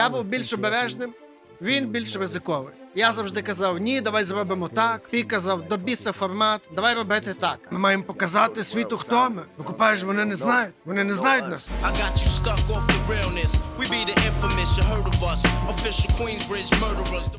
Я був більш обережним, він більш ризиковий. Я завжди казав: ні, давай зробимо так. Пі казав, до біса формат, давай робити так. Ми маємо показати світу, хто ми. Викупаєш, вони не знають. Вони не знають нас.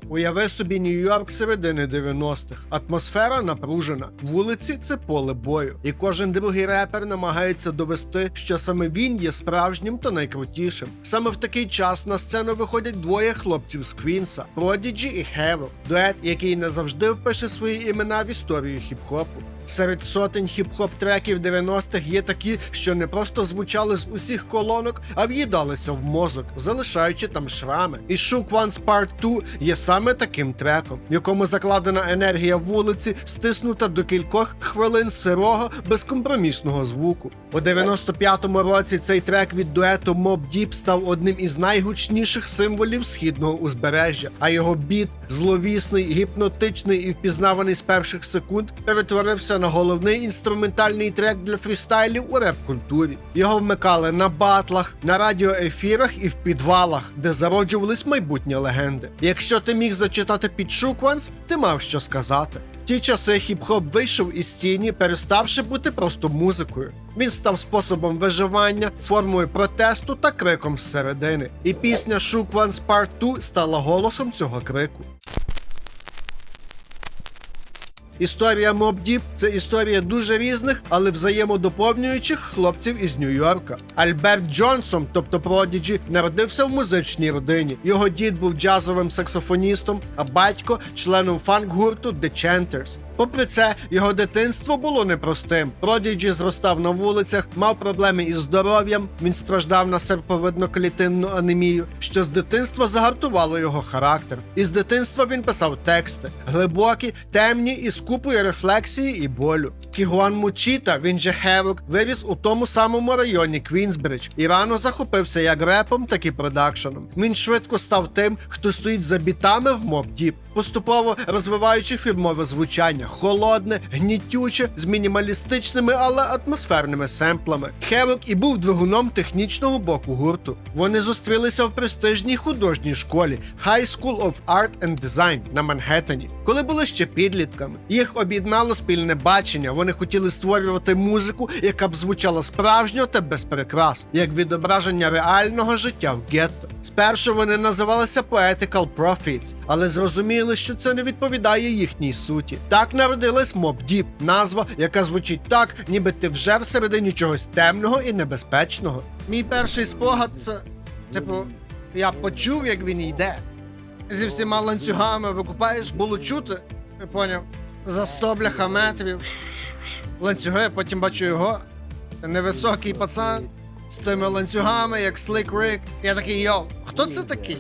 Уяви собі Нью-Йорк середини 90-х. Атмосфера напружена. Вулиці це поле бою. І кожен другий репер намагається довести, що саме він є справжнім та найкрутішим. Саме в такий час на сцену виходять двоє хлопців з Квінса Prodigy і Havoc. дует, який не завжди впише свої імена в історію хіп-хопу. Серед сотень хіп-хоп треків 90-х є такі, що не просто звучали з усіх колонок, а в'їдалися в мозок, залишаючи там шрами. І Shook One's Part 2 є саме таким треком, в якому закладена енергія вулиці, стиснута до кількох хвилин сирого, безкомпромісного звуку. У 95-му році цей трек від дуету Mob Deep став одним із найгучніших символів східного узбережжя, а його біт, зловісний, гіпнотичний і впізнаваний з перших секунд, перетворився на головний інструментальний трек для фрістайлів у реп-культурі. Його вмикали на батлах, на радіоефірах і в підвалах, де зароджувались майбутні легенди. Якщо ти міг зачитати під Шукванс, ти мав що сказати. В ті часи хіп-хоп вийшов із тіні, переставши бути просто музикою. Він став способом виживання, формою протесту та криком зсередини. І пісня Shook One's Part 2 стала голосом цього крику. Історія Моб Deep – це історія дуже різних, але взаємодоповнюючих хлопців із Нью-Йорка. Альберт Джонсон, тобто Продіджі, народився в музичній родині. Його дід був джазовим саксофоністом, а батько членом фанк-гурту The Chanters. Попри це, його дитинство було непростим. Продіджі зростав на вулицях, мав проблеми із здоров'ям. Він страждав на серповидно-клітинну анемію, що з дитинства загартувало його характер. Із дитинства він писав тексти глибокі, темні і з купою рефлексії і болю. Кігуан Мучіта, він же Хевок, виріс у тому самому районі Квінсбридж і рано захопився як репом, так і продакшеном. Він швидко став тим, хто стоїть за бітами в Mob Deep, поступово розвиваючи фірмове звучання, холодне, гнітюче, з мінімалістичними, але атмосферними семплами. Хевок і був двигуном технічного боку гурту. Вони зустрілися в престижній художній школі High School of Art and Design на Манхеттені, коли були ще підлітками. Їх об'єднало спільне бачення. Вони хотіли створювати музику, яка б звучала справжньо та без прикрас, як відображення реального життя в гетто. Спершу вони називалися Poetical Prophets, але зрозуміли, що це не відповідає їхній суті. Так народилась Mob Deep, назва, яка звучить так, ніби ти вже всередині чогось темного і небезпечного. Мій перший спогад це, типу, я почув, як він йде. Зі всіма ланцюгами викупаєш, було чути, поняв, за 100 бляха метрів. Ланцюги, потім бачу його. Невисокий пацан з тими ланцюгами, як Slick Rick. Я такий йоу, хто це такий?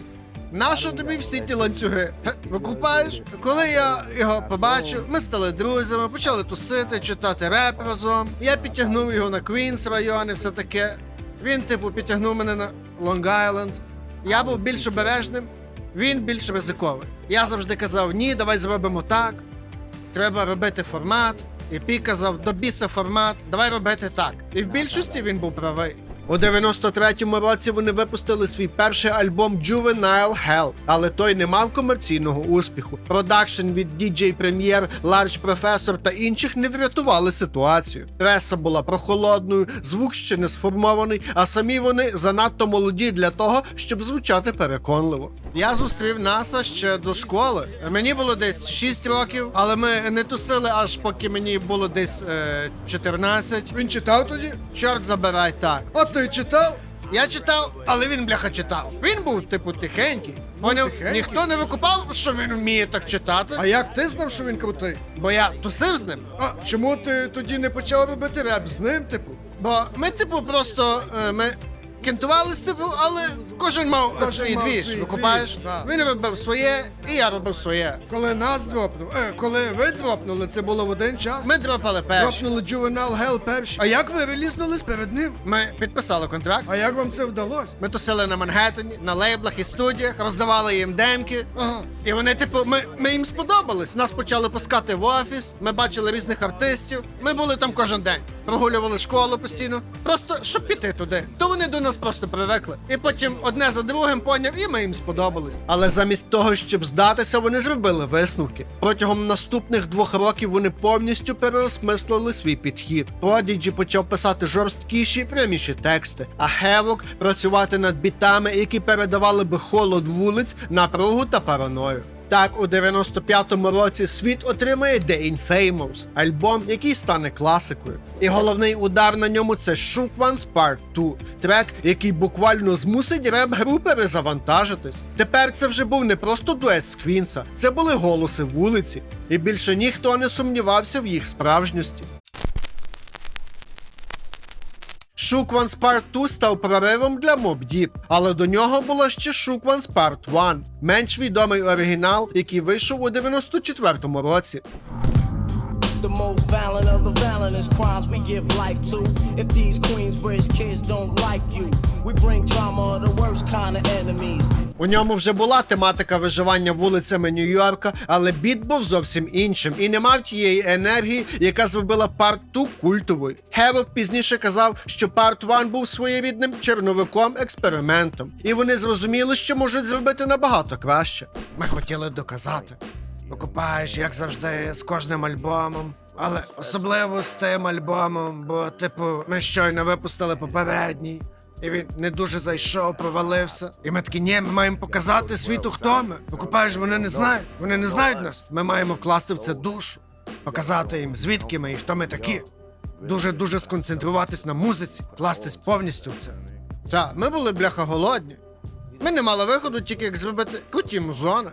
Нащо тобі всі ті ланцюги? Викупаєш? Коли я його побачив, ми стали друзями, почали тусити, читати реп разом. Я підтягнув його на Квінс район і все таке. Він, типу, підтягнув мене на Лонг Айленд. Я був більш обережним, він більш ризиковий. Я завжди казав: ні, давай зробимо так. Треба робити формат. І Пі казав, до біса формат, давай робити так. І в більшості він був правий. У 93-му році вони випустили свій перший альбом Juvenile Hell, але той не мав комерційного успіху. Продакшн від DJ Premier, Large Professor та інших не врятували ситуацію. Преса була прохолодною, звук ще не сформований, а самі вони занадто молоді для того, щоб звучати переконливо. Я зустрів Наса ще до школи. Мені було десь 6 років, але ми не тусили аж поки мені було десь е, 14. Він читав тоді? Чорт забирай так. А ти читав? Я читав, але він бляха читав. Він був, типу, тихенький. Поняв? тихенький? Ніхто не викупав, що він вміє так читати. А як ти знав, що він крутий? Бо я тусив з ним. А чому ти тоді не почав робити реп з ним, типу? Бо ми, типу, просто е, ми кентувались, типу, але кожен мав Кожен свій мав двіж, свій викупаєш? двіж, да. Він робив своє, і я робив своє. Коли нас дропнув, е, коли ви дропнули, це було в один час. Ми дропали перші. дропнули Juvenile Hell перші. А як ви релізнулись перед ним? Ми підписали контракт. А як вам це вдалося? Ми тусили на Манхеттені, на лейблах і студіях, роздавали їм демки. Ага. І вони, типу, ми, ми їм сподобались. Нас почали пускати в офіс, ми бачили різних артистів. Ми були там кожен день, прогулювали школу постійно. Просто щоб піти туди. То вони до нас просто привикли. І потім одне за другим поняв, і ми їм сподобались. Але замість того, щоб здатися, вони зробили висновки. Протягом наступних двох років вони повністю переосмислили свій підхід. Продіджі почав писати жорсткіші, пряміші тексти, а Хевок працювати над бітами, які передавали би холод вулиць, напругу та параною. Так, у 95-му році світ отримає The Infamous, альбом, який стане класикою. І головний удар на ньому це Shook Ones Part 2, трек, який буквально змусить реп-групи перезавантажитись. Тепер це вже був не просто дует з Квінса, це були голоси вулиці, і більше ніхто не сумнівався в їх справжності. Ones Part 2 став проривом для Mob Deep, але до нього було ще Шукванс Part 1, менш відомий оригінал, який вийшов у 94-му році. The most violent of the violent is crimes we give life to. If these Queensbridge kids don't like you, we bring drama the worst kind of enemies. У ньому вже була тематика виживання вулицями Нью-Йорка, але біт був зовсім іншим і не мав тієї енергії, яка зробила Part 2 культовою. Хевок пізніше казав, що Part 1 був своєрідним черновиком експериментом, і вони зрозуміли, що можуть зробити набагато краще. Ми хотіли доказати. Покупаєш, як завжди, з кожним альбомом. Але особливо з тим альбомом, бо, типу, ми щойно випустили попередній. І він не дуже зайшов, провалився. І ми такі, ні, ми маємо показати світу, хто ми. Викупаєш, вони не знають. Вони не знають нас. Ми маємо вкласти в це душу, показати їм, звідки ми і хто ми такі. Дуже дуже сконцентруватись на музиці, вкластись повністю в це. Так, ми були бляха голодні. Ми не мали виходу, тільки як зробити круті музони.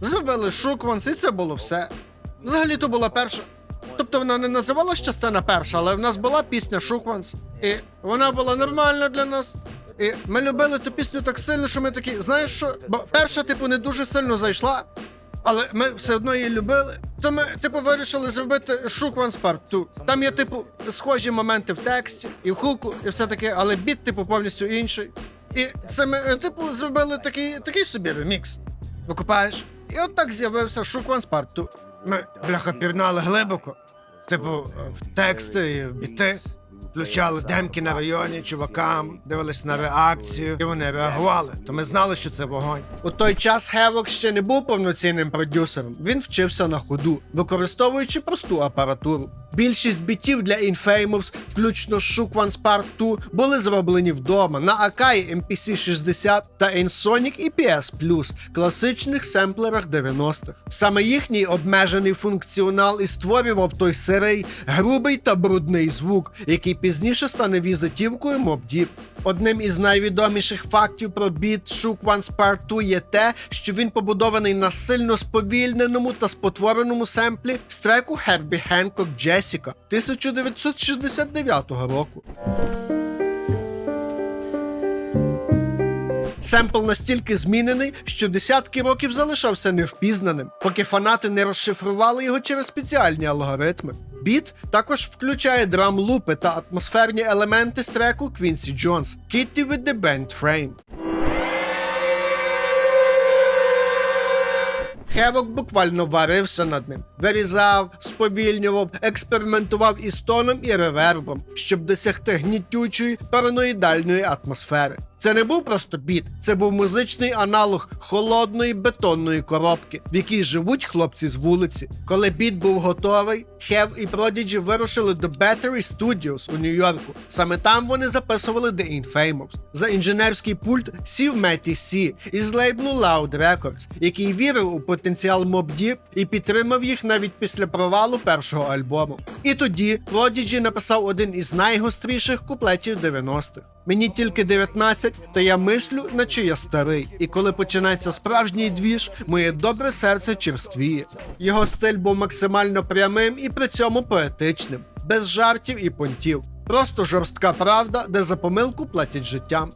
Зробили Шукванс, і це було все. Взагалі то була перша. Тобто вона не називалась частина перша, але в нас була пісня Шукванс. І вона була нормальна для нас. І ми любили ту пісню так сильно, що ми такі, знаєш що? Бо перша, типу, не дуже сильно зайшла, але ми все одно її любили. То ми, типу, вирішили зробити Шукванс Part 2. Там є, типу, схожі моменти в тексті, і в хуку, і все таке, але біт, типу, повністю інший. І це ми, типу, зробили такий, такий собі ремікс. Викупаєш? І от так з'явився Шукван Спарту. Ми, бляха, пірнали глибоко. Типу, в тексти і в біти. Включали демки на районі чувакам, дивились на реакцію, і вони реагували. То ми знали, що це вогонь. У той час Хевок ще не був повноцінним продюсером. Він вчився на ходу, використовуючи просту апаратуру. Більшість бітів для Infamous, включно з Shook One's Part 2, були зроблені вдома на Akai MPC 60 та Ensoniq EPS Plus, класичних семплерах 90-х. Саме їхній обмежений функціонал і створював той сирий, грубий та брудний звук, який пізніше стане візитівкою Mob Deep. Одним із найвідоміших фактів про біт Shook One's Part 2 є те, що він побудований на сильно сповільненому та спотвореному семплі з треку Herbie Hancock Jessica 1969 року. Семпл настільки змінений, що десятки років залишався невпізнаним, поки фанати не розшифрували його через спеціальні алгоритми. Біт також включає драм-лупи та атмосферні елементи з треку Quincy Jones Kitty with the Band Frame. Хевок буквально варився над ним, вирізав, сповільнював, експериментував із тоном і ревербом, щоб досягти гнітючої параноїдальної атмосфери. Це не був просто біт, це був музичний аналог холодної бетонної коробки, в якій живуть хлопці з вулиці. Коли біт був готовий, Хев і Prodigy вирушили до Battery Studios у Нью-Йорку. Саме там вони записували The Infamous. За інженерський пульт сів Меті Сі із лейблу Loud Records, який вірив у потенціал Deep і підтримав їх навіть після провалу першого альбому. І тоді Prodigy написав один із найгостріших куплетів 90-х. Мені тільки 19, та я мислю, наче я старий. І коли починається справжній двіж, моє добре серце черствіє. Його стиль був максимально прямим і при цьому поетичним, без жартів і понтів. Просто жорстка правда, де за помилку платять життям.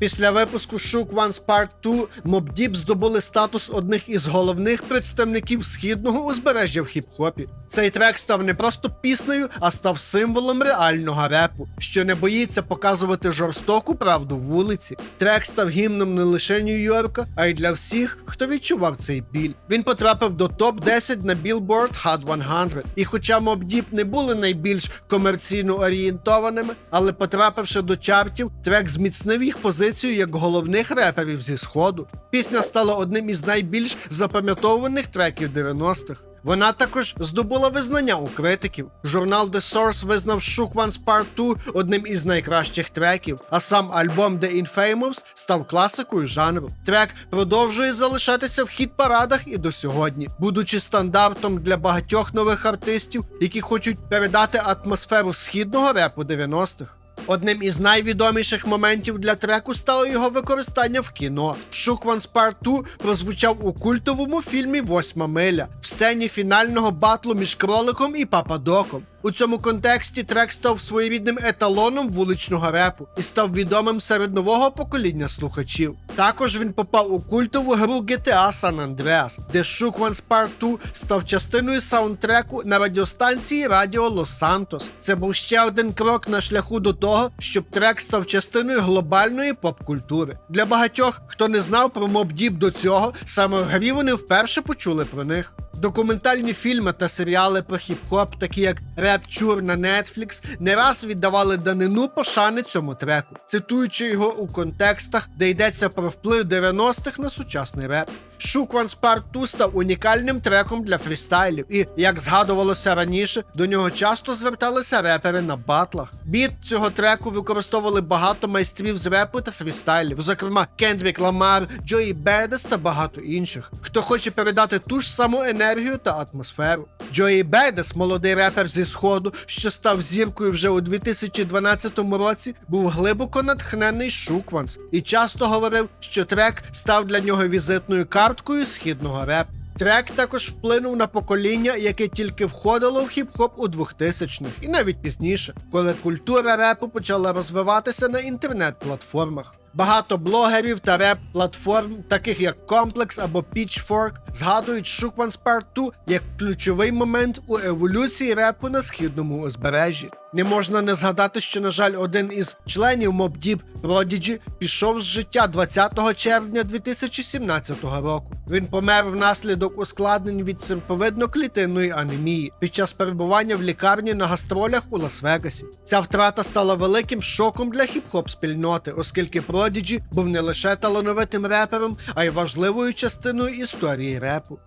Після випуску Shook One's Part 2 Mob Deep здобули статус одних із головних представників східного узбережжя в хіп-хопі. Цей трек став не просто піснею, а став символом реального репу, що не боїться показувати жорстоку правду вулиці. Трек став гімном не лише Нью-Йорка, а й для всіх, хто відчував цей біль. Він потрапив до топ 10 на Billboard Hot 100. І хоча Deep не були найбільш комерційно орієнтованими, але потрапивши до чартів, трек зміцнив їх позицію як головних реперів зі сходу. Пісня стала одним із найбільш запам'ятованих треків 90-х. Вона також здобула визнання у критиків. Журнал The Source визнав Shook One's Part 2 одним із найкращих треків, а сам альбом The Infamous став класикою жанру. Трек продовжує залишатися в хіт-парадах і до сьогодні, будучи стандартом для багатьох нових артистів, які хочуть передати атмосферу східного репу 90-х. Одним із найвідоміших моментів для треку стало його використання в кіно. Part 2 прозвучав у культовому фільмі Восьма миля в сцені фінального батлу між кроликом і Пападоком. У цьому контексті трек став своєрідним еталоном вуличного репу і став відомим серед нового покоління слухачів. Також він попав у культову гру GTA San Andreas, де Shook One's Part 2 став частиною саундтреку на радіостанції Радіо Лос Сантос. Це був ще один крок на шляху до того, щоб трек став частиною глобальної поп-культури. Для багатьох, хто не знав про Mobb Deep до цього, саме в грі вони вперше почули про них. Документальні фільми та серіали про хіп-хоп, такі як Rapture на Netflix, не раз віддавали данину пошани цьому треку, цитуючи його у контекстах, де йдеться про вплив 90-х на сучасний реп. Shook One's Part 2 став унікальним треком для фрістайлів, і, як згадувалося раніше, до нього часто зверталися репери на батлах. Біт цього треку використовували багато майстрів з репу та фрістайлів, зокрема Кендрік Ламар, Джої Бердес та багато інших, хто хоче передати ту ж саму енергію та атмосферу. Джої Бердес, молодий репер зі сходу, що став зіркою вже у 2012 році, був глибоко натхнений Шукванс і часто говорив, що трек став для нього візитною карткою східного репу. Трек також вплинув на покоління, яке тільки входило в хіп-хоп у 2000-х і навіть пізніше, коли культура репу почала розвиватися на інтернет-платформах. Багато блогерів та реп-платформ, таких як Complex або Pitchfork, згадують Шукманс Part 2 як ключовий момент у еволюції репу на східному узбережжі. Не можна не згадати, що, на жаль, один із членів Deep, Prodigy, пішов з життя 20 червня 2017 року. Він помер внаслідок ускладнень від серповидно-клітинної анемії під час перебування в лікарні на гастролях у Лас-Вегасі. Ця втрата стала великим шоком для хіп-хоп спільноти, оскільки Prodigy був не лише талановитим репером, а й важливою частиною історії репу.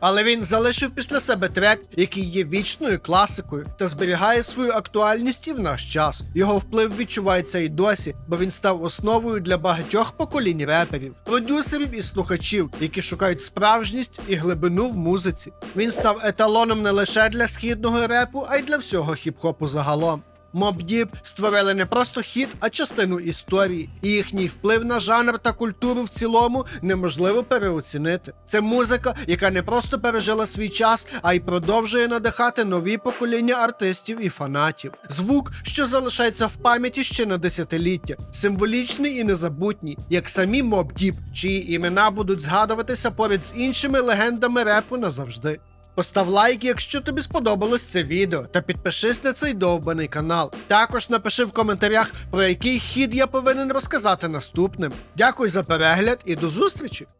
Але він залишив після себе трек, який є вічною класикою та зберігає свою актуальність і в наш час. Його вплив відчувається і досі, бо він став основою для багатьох поколінь реперів, продюсерів і слухачів, які шукають справжність і глибину в музиці. Він став еталоном не лише для східного репу, а й для всього хіп-хопу загалом. Deep створили не просто хіт, а частину історії, і їхній вплив на жанр та культуру в цілому неможливо переоцінити. Це музика, яка не просто пережила свій час, а й продовжує надихати нові покоління артистів і фанатів. Звук, що залишається в пам'яті ще на десятиліття, символічний і незабутній, як самі Deep, чиї імена будуть згадуватися поряд з іншими легендами репу назавжди. Постав лайк, якщо тобі сподобалось це відео, та підпишись на цей довбаний канал. Також напиши в коментарях, про який хід я повинен розказати наступним. Дякую за перегляд і до зустрічі!